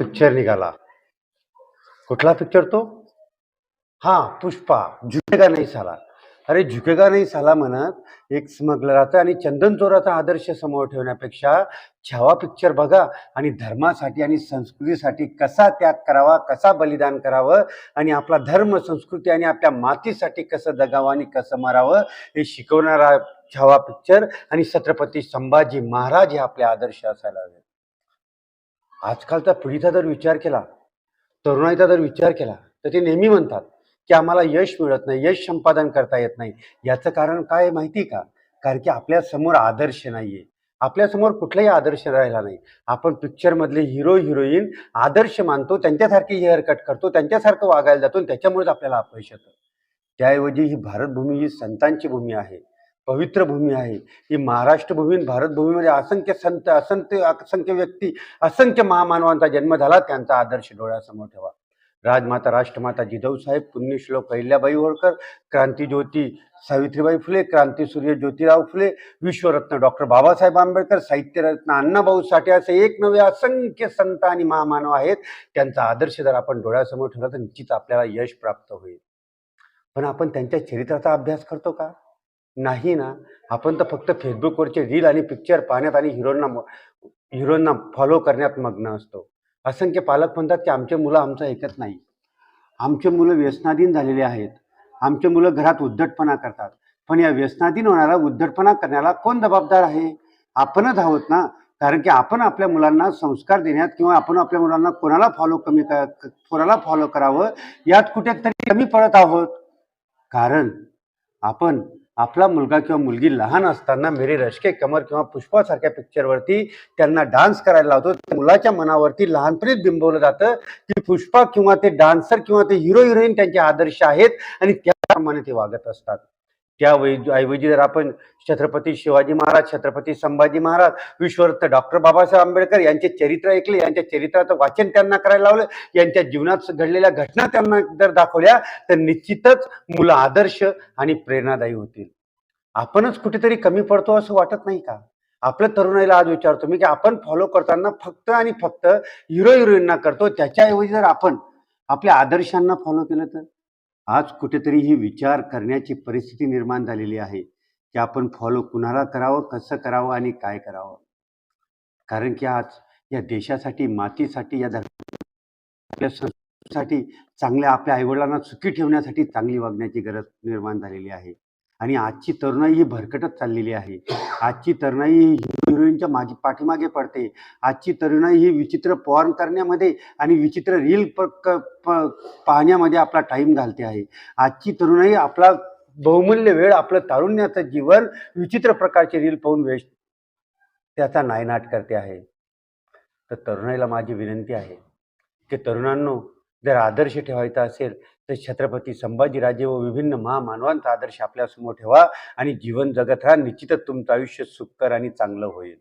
Picture निघाला. कुठला picture तो? हा पुष्पा. झुकेगा नाही साला. अरे झुकेगा नाही साला म्हणत. एक स्मगलराचा आणि चंदन चोराचा आदर्श समोर ठेवण्यापेक्षा छावा पिक्चर बघा आणि धर्मासाठी आणि संस्कृतीसाठी कसा त्याग करावा कसा बलिदान करावं आणि आपला धर्म संस्कृती आणि आपल्या मातीसाठी कसं जगावं आणि कसं मारावं हे शिकवणारा छावा पिक्चर आणि छत्रपती संभाजी महाराज हे आपले आदर्श असायला हवे. आजकालच्या पिढीचा जर विचार केला तरुणाईचा जर विचार केला तर ते नेहमी म्हणतात की आम्हाला यश मिळत नाही यश संपादन करता येत नाही. याचं कारण काय माहिती का? कारण की आपल्यासमोर आदर्श नाही आहे आपल्यासमोर कुठलाही आदर्श राहिला नाही. आपण पिक्चरमधले हिरो हिरोईन आदर्श मानतो त्यांच्यासारखी हेअर कट करतो त्यांच्यासारखं वागायला जातो आणि त्याच्यामुळेच आपल्याला अपयश येतं. त्याऐवजी ही भारतभूमी ही संतांची भूमी आहे. पवित्र भूमी आहे. ही महाराष्ट्र भूमी आणि भारत भूमीमध्ये असंख्य संत असंख्य असंख्य व्यक्ती असंख्य महामानवांचा जन्म झाला त्यांचा आदर्श डोळ्यासमोर ठेवा. राजमाता राष्ट्रमाता जिजाऊसाहेब पुण्यश्लोक अहिल्याबाई होळकर क्रांतीज्योती सावित्रीबाई फुले क्रांतीसूर्य ज्योतिराव फुले विश्वरत्न डॉक्टर बाबासाहेब आंबेडकर साहित्यरत्न अण्णाभाऊ साठे असे एक नवे असंख्य संत आणि महामानव आहेत. त्यांचा आदर्श जर आपण डोळ्यासमोर ठेवला तर निश्चित आपल्याला यश प्राप्त होईल. पण आपण त्यांच्या चरित्राचा अभ्यास करतो का? नाही ना. आपण तर फक्त फेसबुकवरचे रील आणि पिक्चर पाहण्यात आणि हिरोंना हिरोंना फॉलो करण्यात मग्न असतो. असंख्य पालक म्हणतात की आमचे मुलं आमचं ऐकत नाही. आमचे मुलं व्यसनाधीन झालेले आहेत. आमचे मुलं घरात उद्धटपणा करतात. पण या व्यसनाधीन होणारा उद्धटपणा करण्याला कोण जबाबदार आहे? आपणच आहोत ना. कारण की आपण आपल्या मुलांना संस्कार देण्यात किंवा आपण आपल्या मुलांना कोणाला फॉलो कमी क- कोणाला फॉलो करावं यात कुठेतरी कमी पडत आहोत. कारण आपण आपला मुलगा किंवा मुलगी लहान असताना मेरे रश्के कमर किंवा पुष्पासारख्या पिक्चरवरती त्यांना डान्स करायला लावतो. मुलाच्या मनावरती लहानपणीच बिंबवलं जातं की पुष्पा किंवा ते डान्सर किंवा ते हिरो हिरोईन त्यांचे आदर्श आहेत आणि त्याप्रमाणे ते वागत असतात. त्या ऐवजी जर आपण छत्रपती शिवाजी महाराज छत्रपती संभाजी महाराज विश्वरत्न डॉक्टर बाबासाहेब आंबेडकर यांचे चरित्र ऐकले यांच्या चरित्राचं वाचन त्यांना करायला लावलं यांच्या जीवनात घडलेल्या घटना त्यांना जर दाखवल्या तर निश्चितच मुलं आदर्श आणि प्रेरणादायी होतील. आपणच कुठेतरी कमी पडतो असं वाटत नाही का? आपल्या तरुणाईला आज विचारतो मी की आपण फॉलो करताना फक्त आणि फक्त हिरो हिरोईनना करतो त्याच्याऐवजी जर आपण आपल्या आदर्शांना फॉलो केलं तर? आज कुठेतरी ही विचार करण्याची परिस्थिती निर्माण झालेली आहे की आपण फॉलो कुणाला करावं कसं करावं आणि काय करावं? कारण की आज या देशासाठी मातीसाठी या धर्मासाठी चांगल्या आपल्या आईवडिलांना सुखी ठेवण्यासाठी चांगली वागण्याची गरज निर्माण झालेली आहे. आणि आजची तरुणाई ही भरकटत चाललेली आहे. आजची तरुणाई ही हिरोईनच्या मागे पाठीमागे पडते. आजची तरुणाई ही विचित्र पॉर्न करण्यामध्ये आणि विचित्र रील प क- प- पाहण्यामध्ये आपला टाईम घालते आहे. आजची तरुणाई आपला बहुमूल्य वेळ आपलं तारुण्याचं जीवन विचित्र प्रकारचे रील पाहून वेस्ट त्याचा नायनाट करते आहे. तर तरुणाईला माझी विनंती आहे की तरुणांनो जर आदर्श ठेवायचा असेल तर छत्रपती संभाजीराजे व विभिन्न महामानवांचा आदर्श आपल्यासमोर ठेवा आणि जीवन जगत राहा. निश्चितच तुमचं आयुष्य सुखकर आणि चांगलं होईल.